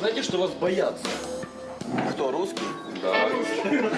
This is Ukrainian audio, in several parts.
Знаете, что вас боятся? Кто, русский? Да, русские.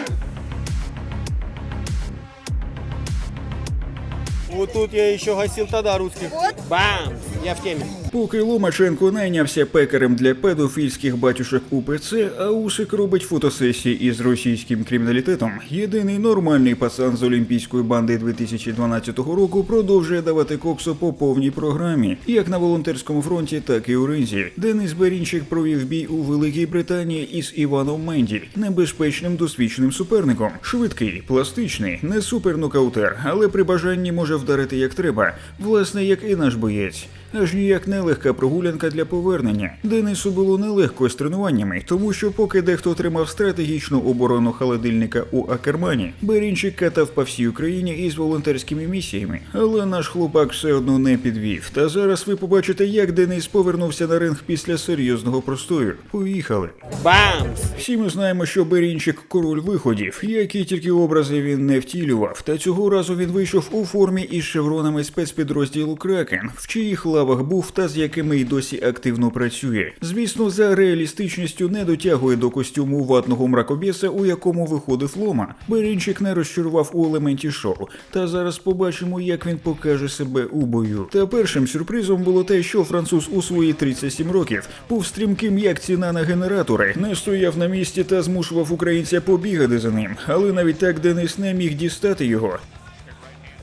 Вот тут я еще гасил тогда русских. Вот. Бам! Я в теме. Поки Ломаченко найнявся пекарем для педофільських батюшок УПЦ, а Усик робить фотосесії із російським криміналітетом, єдиний нормальний пацан з олімпійської банди 2012 року продовжує давати коксу по повній програмі, як на волонтерському фронті, так і у ринзі. Денис Берінчик провів бій у Великій Британії із Іваном Менді, небезпечним досвідченим суперником. Швидкий, пластичний, не супернокаутер, але при бажанні може вдарити як треба, власне, як і наш боєць. Аж ніяк не легка прогулянка для повернення. Денису було нелегко з тренуваннями, тому що поки дехто отримав стратегічну оборону холодильника у Акермані, Берінчик катав по всій Україні із волонтерськими місіями. Але наш хлопак все одно не підвів. Та зараз ви побачите, як Денис повернувся на ринг після серйозного простою. Поїхали. Бам! Всі ми знаємо, що Берінчик король виходів, які тільки образи він не втілював. Та цього разу він вийшов у формі із шевронами спецпідрозділу Кракен, в чиїх лавах був та з якими й досі активно працює. Звісно, за реалістичністю не дотягує до костюму ватного мракобєса, у якому виходив лома. Берінчик не розчарував у елементі шоу. Та зараз побачимо, як він покаже себе у бою. Та першим сюрпризом було те, що француз у свої 37 років був стрімким як ціна на генератори, не стояв на місці та змушував українця побігати за ним. Але навіть так Денис не міг дістати його.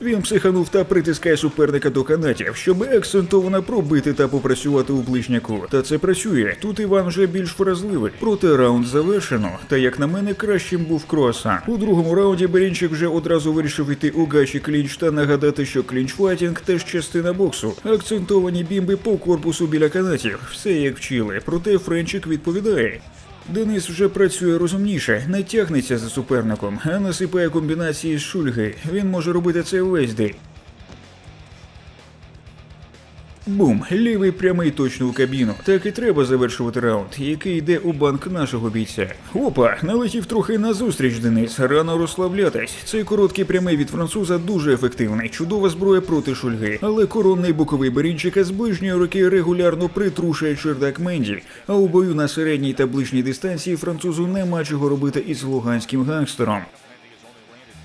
Він психанув та притискає суперника до канатів, щоб акцентовано пробити та попрацювати у ближняку. Та це працює. Тут Іван вже більш вразливий. Проте раунд завершено. Та як на мене, кращим був круасан. У другому раунді Берінчик вже одразу вирішив йти у гачі клінч та нагадати, що клінчфайтінг теж частина боксу. Акцентовані бімби по корпусу біля канатів. Все як вчили. Проте Френчик відповідає. Денис вже працює розумніше, не тягнеться за суперником, а насипає комбінації з шульги. Він може робити це весь день. Бум, лівий прямий точно у кабіну. Так і треба завершувати раунд, який йде у банк нашого бійця. Опа, налетів трохи назустріч Денис. Рано розслаблятись. Цей короткий прямий від француза дуже ефективний. Чудова зброя проти шульги. Але коронний боковий берінчика з ближньої руки регулярно притрушує чердак Менді. А у бою на середній та ближній дистанції французу нема чого робити із луганським гангстером.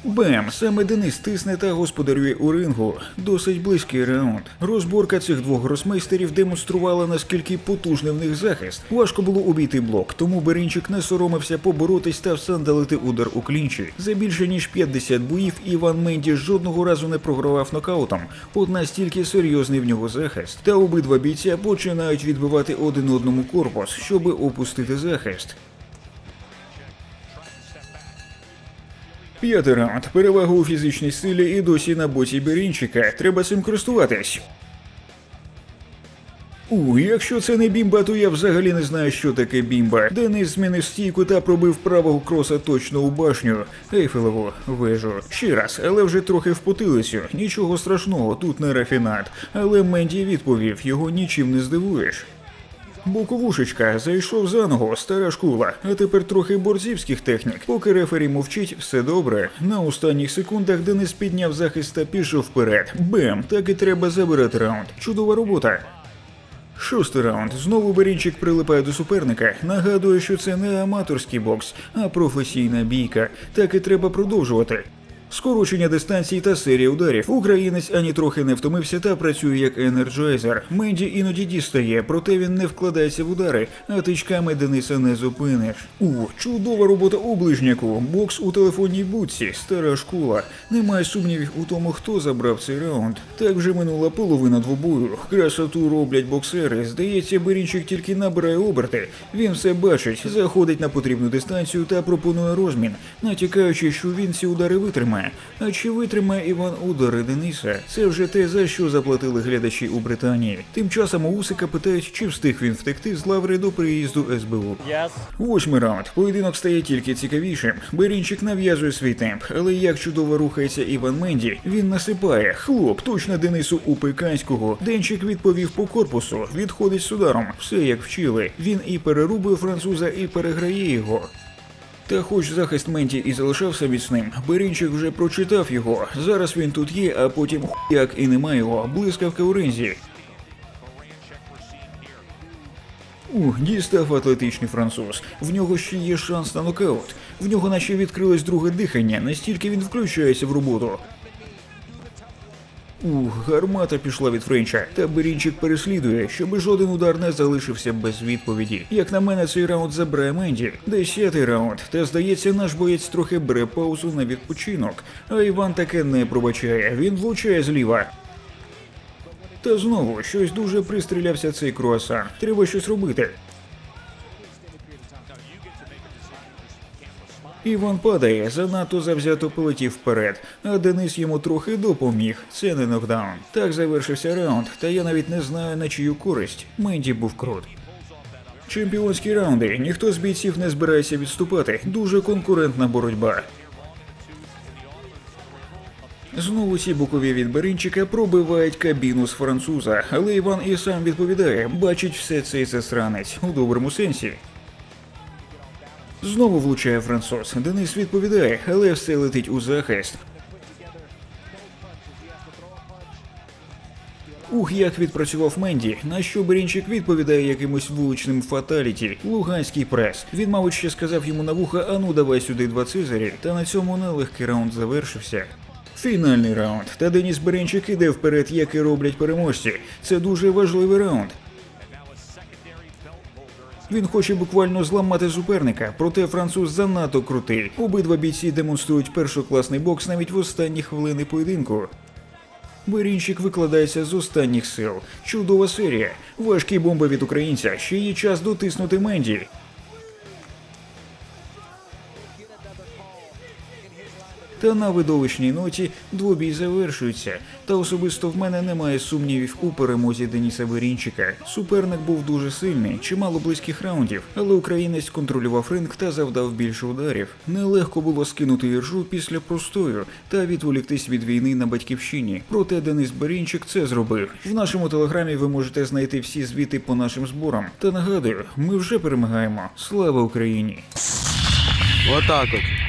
Бем, саме Денис тисне та господарює у рингу. Досить близький раунд. Розборка цих двох гросмейстерів демонструвала наскільки потужний в них захист. Важко було обійти блок, тому Берінчик не соромився поборотись та всандалити удар у клінчі. За більше ніж 50 боїв Іван Менді жодного разу не програвав нокаутом. От настільки серйозний в нього захист. Та обидва бійця починають відбивати один одному корпус, щоби опустити захист. П'ятий раунд. Перевага у фізичній силі і досі на боці Берінчика. Треба цим користуватись. У, якщо це не бімба, то я взагалі не знаю, що таке бімба. Денис змінив стійку та пробив правого кроса точно у башню. Ейфелеву вежу. Ще раз, але вже трохи в потилицю. Нічого страшного, тут не рафінат. Але Менді відповів, його нічим не здивуєш. Боковушечка зайшов за ногу, стара школа, а тепер трохи борцівських технік. Поки рефері мовчить, все добре. На останніх секундах Денис підняв захист та пішов вперед. Бем, так і треба забирати раунд. Чудова робота. Шостий раунд. Знову Берінчик прилипає до суперника. Нагадує, що це не аматорський бокс, а професійна бійка. Так і треба продовжувати. Скорочення дистанцій та серія ударів. Українець ані трохи не втомився та працює як енерджайзер. Менді іноді дістає, проте він не вкладається в удари, а тичками Дениса не зупиниш. У чудова робота у ближняку. Бокс у телефонній будці, стара школа. Немає сумнівів у тому, хто забрав цей раунд. Так вже минула половина двобою. Красоту роблять боксери. Здається, Берінчик тільки набирає оберти. Він все бачить, заходить на потрібну дистанцію та пропонує розмін, натякаючи, що він ці удари витримає. А чи витримає Іван удари Дениса? Це вже те, за що заплатили глядачі у Британії. Тим часом у Усика питають, чи встиг він втекти з лаври до приїзду СБУ. Yes. Восьмий раунд. Поєдинок стає тільки цікавішим. Берінчик нав'язує свій темп, але як чудово рухається Іван Менді, він насипає. Хлоп, точно Денису Упиканського. Денчик відповів по корпусу, відходить з ударом. Все як вчили. Він і перерубує француза, і переграє його. Та хоч захист Менті і залишався міцним, Берінчик вже прочитав його. Зараз він тут є, а потім як і немає його. Блискавка у ринзі. Ух, дістав атлетичний француз. В нього ще є шанс на нокаут. В нього наче відкрилось друге дихання, настільки він включається в роботу. Ух, гармата пішла від Френча, та Берінчик переслідує, щоби жоден удар не залишився без відповіді. Як на мене, цей раунд забере Менді. Десятий раунд. Та здається, наш боєць трохи бере паузу на відпочинок. А Іван таке не пробачає. Він влучає зліва. Та знову щось дуже пристрілявся цей круасан. Треба щось робити. Іван падає, занадто завзято полетів вперед, а Денис йому трохи допоміг. Це не нокдаун. Так завершився раунд, та я навіть не знаю на чию користь. Менді був крут. Чемпіонські раунди. Ніхто з бійців не збирається відступати. Дуже конкурентна боротьба. Знову ці бокові від Беринчика пробивають кабіну з француза, але Іван і сам відповідає, бачить все цей засранець у доброму сенсі. Знову влучає француз. Денис відповідає, але все летить у захист. Ух, як відпрацював Менді, на що Берінчик відповідає якимось вуличним фаталіті. Луганський прес. Він, мабуть, ще сказав йому на вуха, ану давай сюди два цизарі. Та на цьому нелегкий раунд завершився. Фінальний раунд. Та Деніс Беренчик іде вперед, як і роблять переможці. Це дуже важливий раунд. Він хоче буквально зламати суперника, проте француз занадто крутий. Обидва бійці демонструють першокласний бокс навіть в останні хвилини поєдинку. Берінчик викладається з останніх сил. Чудова серія. Важкі бомби від українця. Ще є час дотиснути Менді. Та на видовищній ноті двобій завершується. Та особисто в мене немає сумнівів у перемозі Деніса Берінчика. Суперник був дуже сильний, чимало близьких раундів, але українець контролював ринг та завдав більше ударів. Нелегко було скинути іржу після простою та відволіктись від війни на батьківщині. Проте Денис Берінчик це зробив. В нашому телеграмі ви можете знайти всі звіти по нашим зборам. Та нагадую, ми вже перемагаємо. Слава Україні! Вот так вот.